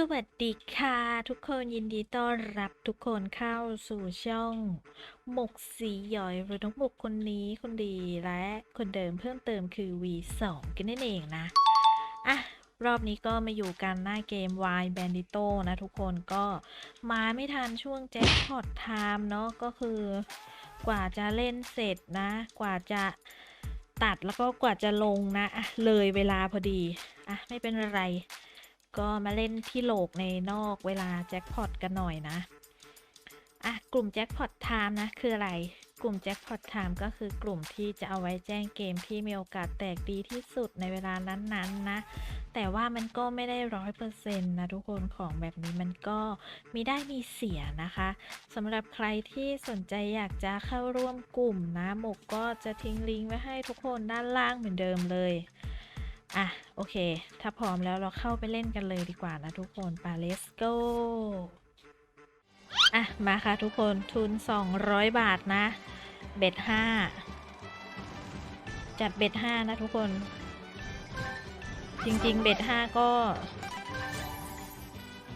สวัสดีค่ะทุกคนยินดีต้อนรับทุกคนเข้าสู่ช่อง หมกสีหยอยหรือน้องหมกคนนี้คนดีและคนเดิมเพิ่มเติมคือ V2 กันนั่นเองนะ อะ รอบนี้ก็มาอยู่กันหน้าเกม Y Bandito นะทุกคนก็มาไม่ทันช่วงแจ็คพอตไทม์เนาะก็คือกว่าจะเล่นเสร็จนะ กว่าจะตัดแล้วก็กว่าจะลงนะะเลยเวลาพอดี อะ ไม่เป็นไร ก็มาเล่นที่โหลกในนอกเวลาแจ็คพอตกันหน่อยนะ อะ กลุ่มแจ็คพอตไทม์นะ คืออะไร กลุ่มแจ็คพอตไทม์ก็คือกลุ่มที่จะเอาไว้แจ้งเกมที่มีโอกาสแตกดีที่สุดในเวลานั้นๆนะ แต่ว่ามันก็ไม่ได้ร้อยเปอร์เซ็นต์นะทุกคนของแบบนี้มันก็มีได้มีเสียนะคะสำหรับใครที่สนใจอยากจะเข้าร่วมกลุ่มนะหมกก็จะทิ้งลิงก์ไว้ให้ทุกคนด้านล่างเหมือนเดิมเลย อะ โอเค ถ้าพร้อมแล้วเราเข้าไปเล่นกันเลยดีกว่านะทุกคนป let's go อะ มาค่ะทุกคนทุน 200 บาทนะ เบ็ด5จัดเบ็ด5นะทุกคน จริง ๆ เบ็ด5ก็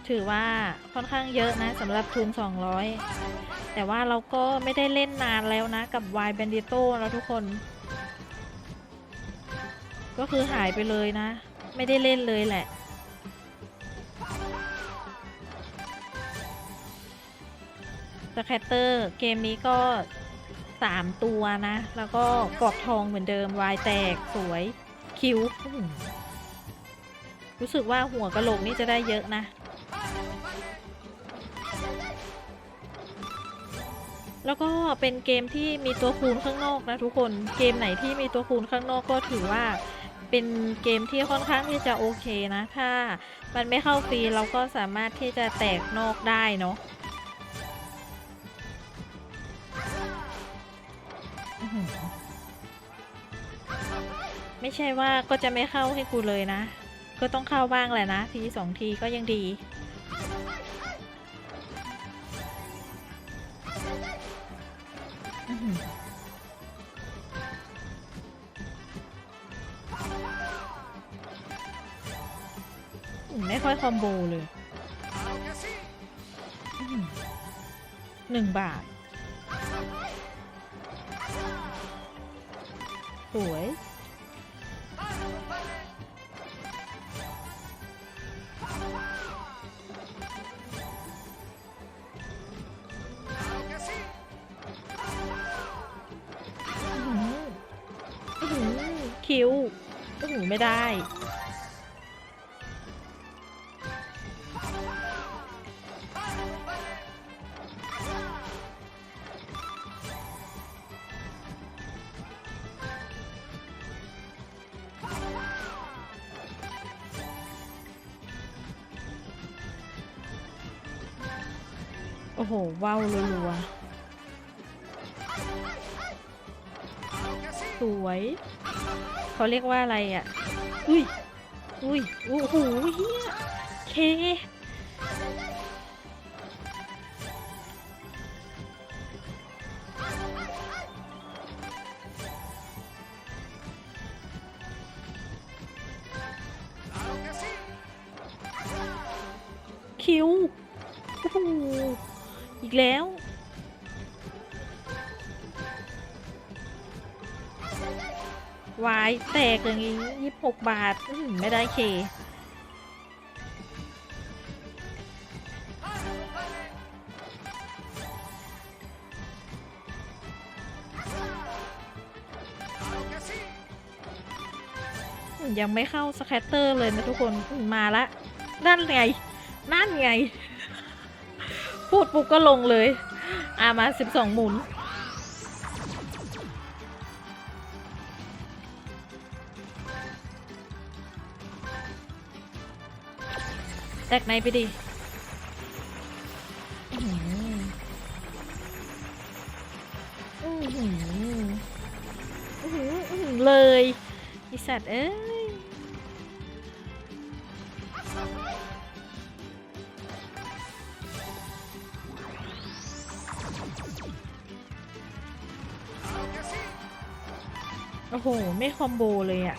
ถือว่าค่อนข้างเยอะนะสำหรับทุน 200 แต่ว่าเราก็ไม่ได้เล่นนานแล้วนะ กับ Y Bandito แล้วทุกคน ก็คือหายไปเลยนะ ไม่ได้เล่นเลยแหละ สแคตเตอร์เกมนี้ก็ 3 ตัวนะ แล้วก็กรอบทองเหมือนเดิม วายแตกสวย คิ้ว รู้สึกว่าหัวกะโหลกนี่จะได้เยอะนะแล้วก็เป็นเกมที่มีตัวคูณข้างนอกนะทุกคน เกมไหนที่มีตัวคูณข้างนอกก็ถือว่า เป็นเกมที่ค่อนข้างที่จะโอเคนะ ถ้ามันไม่เข้าฟรีเราก็สามารถที่จะแตกนอกได้เนาะไม่ใช่ว่าก็จะไม่เข้าให้กูเลยนะ ก็ต้องเข้าบ้างแหละนะ ทีสองทีก็ยังดี ไม่ค่อยคอมโบเลยหนึ่งบาท สวยอื้อหืออื้อหือคิวอื้อหือไม่ได้ อ้โหว้าวรัวๆสวย เขาเรียกว่าอะไรอะ อุ้ย อุ้ย โอ้โหเฮียเค คิว กแล้ว วายแตกอย่างงี้ยี่หกบาทไม่ได้เค ยังไม่เข้าสแคตเตอร์เลยนะทุกคนมาละนั่นไง นั่นไง พูดปุ๊บก็ลงเลยอามาสิบสองหมุน แตกในไปดิอืออืออืออือเลยไอสัตว์เอ้ย โอ้โห ไม่คอมโบเลยอะ่ะ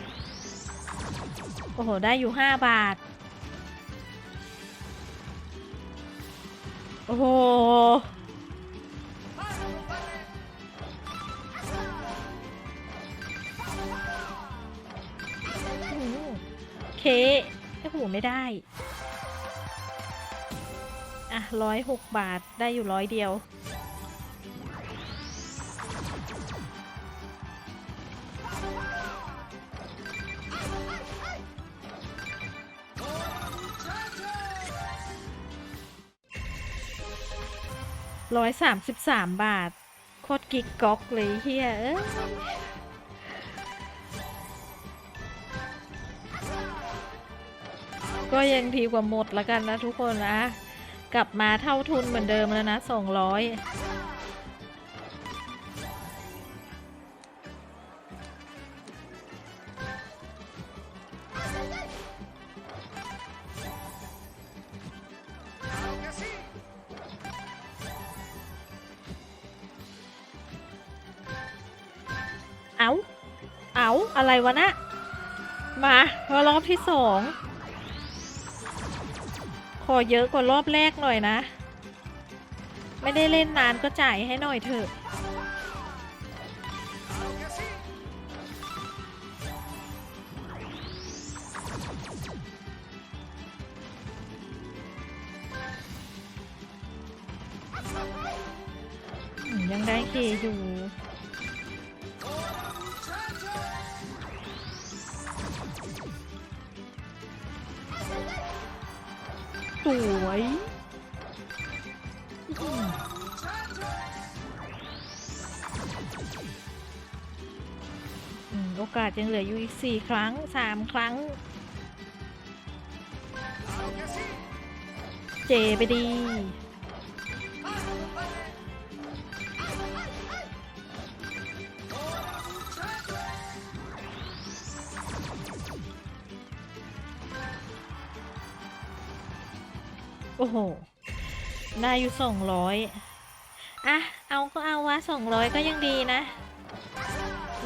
โอ้โห ได้อยู่ห้าบาทโอ้โหโอ้โห เคโอ้โห ไม่ได้ อะร้อยหกบาทได้อยู่ร้อยเดียว ร้อยสามสิบสามบาท โคตรกิ๊กก๊อกเลยเฮียเอ้ยก็ยังดีกว่าหมดแล้วกันนะทุกคนนะ กลับมาเท่าทุนเหมือนเดิมแล้วนะสองร้อย อะไรวะนะ มารอบที่สองขอเยอะกว่ารอบแรกหน่อยนะ ไม่ได้เล่นนานก็จ่ายให้หน่อยเถอะยังได้เคอยู่ สวยโอกาสยังเหลืออยู่อีกสี่ครั้งสามครั้ง เจไปดี โอ้โห ได้อยู่สองร้อยอะ เอาก็เอาวะสองร้อยก็ยังดีนะ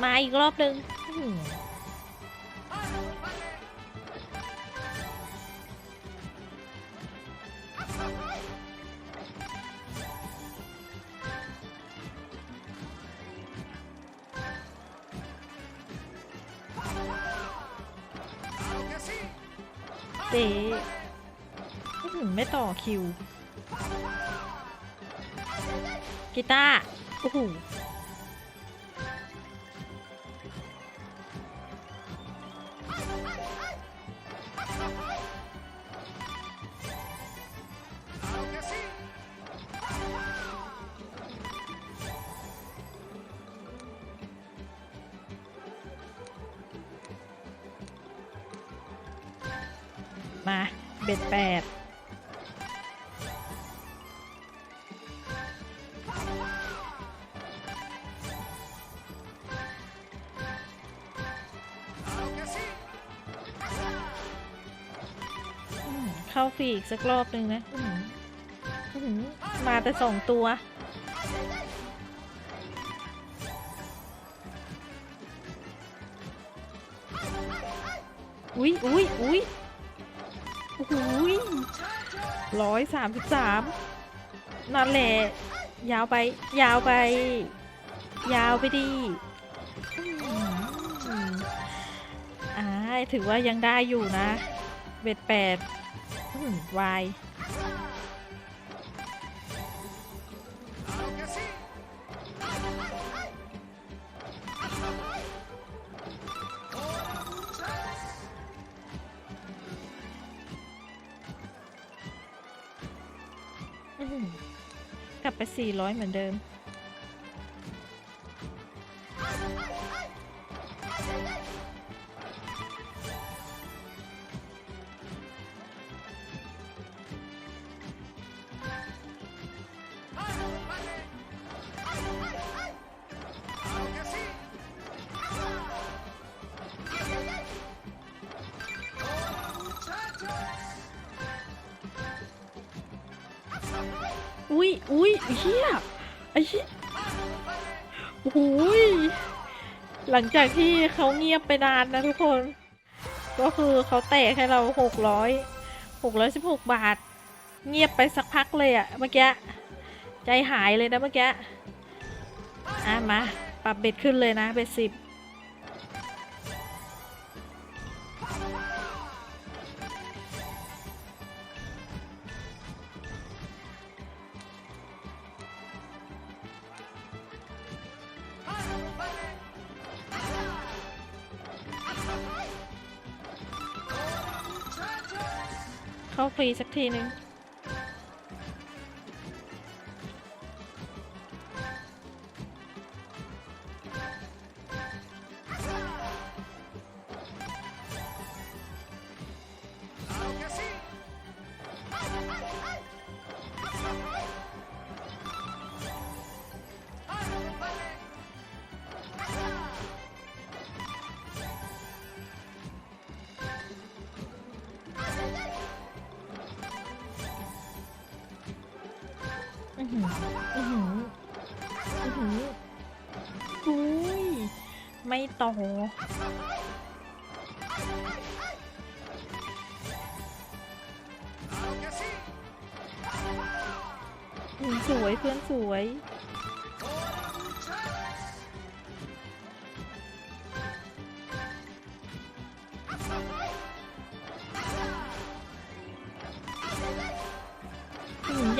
มาอีกรอบหนึ่งอื้อหือเจ๊อื้ อหือไม่ต่อคิว กีตาร์โอ้โหมาเบ็ดแปด เข้าฟรีอีกสักรอบหนึ่งนะอื้อหืออื้อหือมาแต่สองตัว อุ๊ยอุ๊ยอุ๊ยโอ้โหร้อยสามสิบสามนั่นแหละ ยาวไป ยาวไป ยาวไปดีอืมอ่าถือว่ายังได้อยู่นะ เบ็ดแปด หุ่นวายกลับไป 400 เหมือนเดิม อุ้ยอุ้ยเฮียไอ้เฮียโอ้ยหลังจากที่เขาเงียบไปนานนะทุกคน ก็คือเขาแตะให้เราหกร้อยหกร้อยสิบหกบาท เงียบไปสักพักเลยอะเมื่อกี้ใจหายเลยนะเมื่อกี้อะมาปรับเบ็ดขึ้นเลยนะเบ็ดสิบ เข้าฟรีสักทีนึง อือหืออือหืออุ้ยไม่ต่อสวยเพื่อนสวย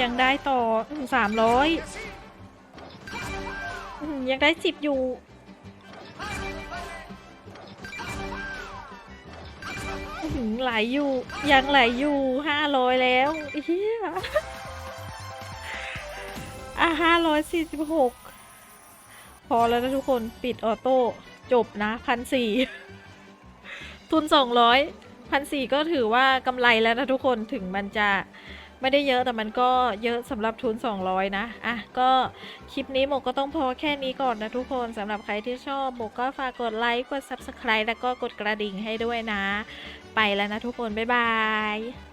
ยังได้ต่อสามร้อยยังได้สิบอยู่หือไหลอยู่ ยังไหลอยู่ห้าร้อยแล้วเฮียอะห้าร้อยสี่สิบหกพอแล้วนะทุกคนปิดออโต้จบนะพันสี่ทุนสองร้อยพันสี่ก็ถือว่ากำไรแล้วนะทุกคนถึงมันจะ ไม่ได้เยอะแต่มันก็เยอะสำหรับทุน 200 นะ อะ ก็คลิปนี้หมกก็ต้องพอแค่นี้ก่อนนะทุกคนสำหรับใครที่ชอบหมกก็ฝากกดไลค์กด Subscribe แล้วก็กดกระดิ่งให้ด้วยนะ ไปแล้วนะทุกคน บ๊ายบาย